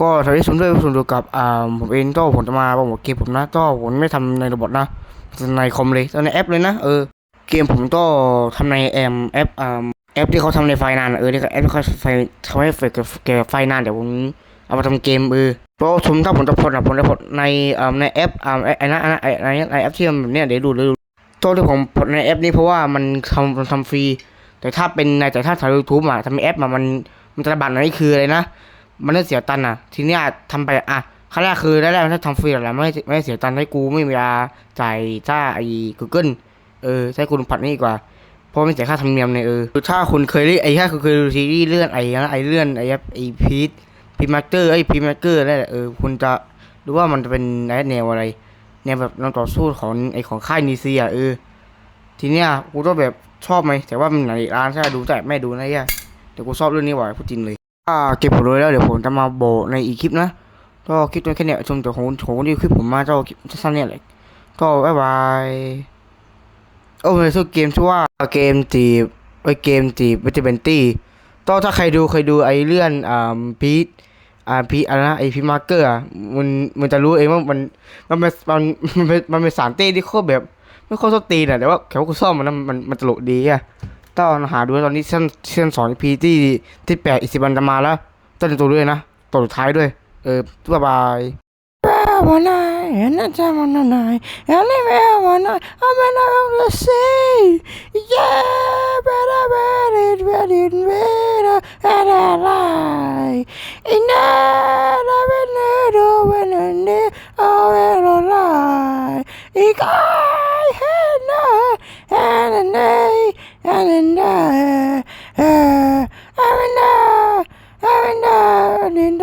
ก็สวัสดีทุกท่านด้วยส่วนตัวกับอ่าผมเองก็ผมจะมาบอกว่าเกมผมนะก็ผมไม่ทำในระบบนะในคอมเลยในแอปเลยนะเออเกมผมก็ทำในแอมแอปอ่าแอปที่เขาทำในไฟนานเออที่เขาแอปที่เขาไฟล์ทำให้เฟกเกี่ยวกับไฟนานเดี๋ยวผมเอามาทำเกมเออเพราะผมถ้าผมจะพดอะผมจะพดในอ่าในแอปอ่าไอ้นั่นไอ้นั่ไอ้ไอ้แอปที่มันแบบเนี้ยเดี๋ยวดูเดี๋ยตัวที่ผมพดในแอปนี้เพราะว่ามันทำมันทำฟรี แต่ถ้าเป็นในแต่ถ้าถ่ายยูทูบอะทำในแอปมามันมันจะบัตรนี่คืออะไรนะ มันได้เสียตังค์อะ ทีเนี้ยทำไปอะขั้นแรกคือแรกๆถ้าทำฟรีแหละไม่ไม่ได้เสียตังค์ให้กูไม่มีเวลาจ่ายค่าไอ้ Google เออใช้คุณผัดนี่ดีกว่า เพราะไม่เสียค่าธรรมเนียมในเออคือถ้าคุณเคยได้ไอ้ถ้าคุณเคยดูซีรีส์เลื่อนไอ้นะไอ้เลื่อนไอ้ไอ้พีทพีมาร์เกอร์ไอ้พีมาร์เกอร์นั่นแหละเออคุณจะรู้ว่ามันจะเป็นแนวอะไรแนวแบบนักต่อสู้ของไอ้ของค่ายนีเซียเออทีเนี้ยกูก็แบบชอบไหมแต่ว่ามันหนร้านใช่ดูแต่ไม่ดูนะเหี้ยเดี๋ยวกูชอบเรื่องนี้ว่ะพูดจริงเลย ก็เก็บผลเลยแล้วเดี๋ยวผมจะมาโบในอีกคลิปนะ ก็คลิปตัวแค่เนี้ยชมจากของของที่คลิปผมมาเจ้าคลิปสั้นเนี่ยแหละก็บ๊ายบายโอ้ยสู้เกมชื่อว่าเกมจีบไอเกมจีบวิตามินตี้ก็ถ้าใครดูเคยดูไอเลื่อนอ่าพีทอ่าพีอะไรนะไอพีมาร์เกอร์มันมันจะรู้เองว่ามันมันเป็นมันมันเป็นมันเป็นสารเต้ที่โคตรแบบไม่โคตรส้นตีนอะแต่ว่าแถวกูซ่อมมันมันมันตลกดีอะ ต้องหาดูตอนนี้ซีซั่นซีซั่นสองพีที่ที่แปดอีสิบันจะมาแล้วต้นตัวด้วยนะตัวสุดท้ายด้วย เออบ๊ายบายวันไหนนั่นจะวันไหนอันนี้ไม่วันไหนเอันไม่ได้รู้สิเย้เบลาเบลิดเบลิดเบลาอะไรอินเนอร์เบลาดูเบลาเนอเอาเวลาอีกา জানেন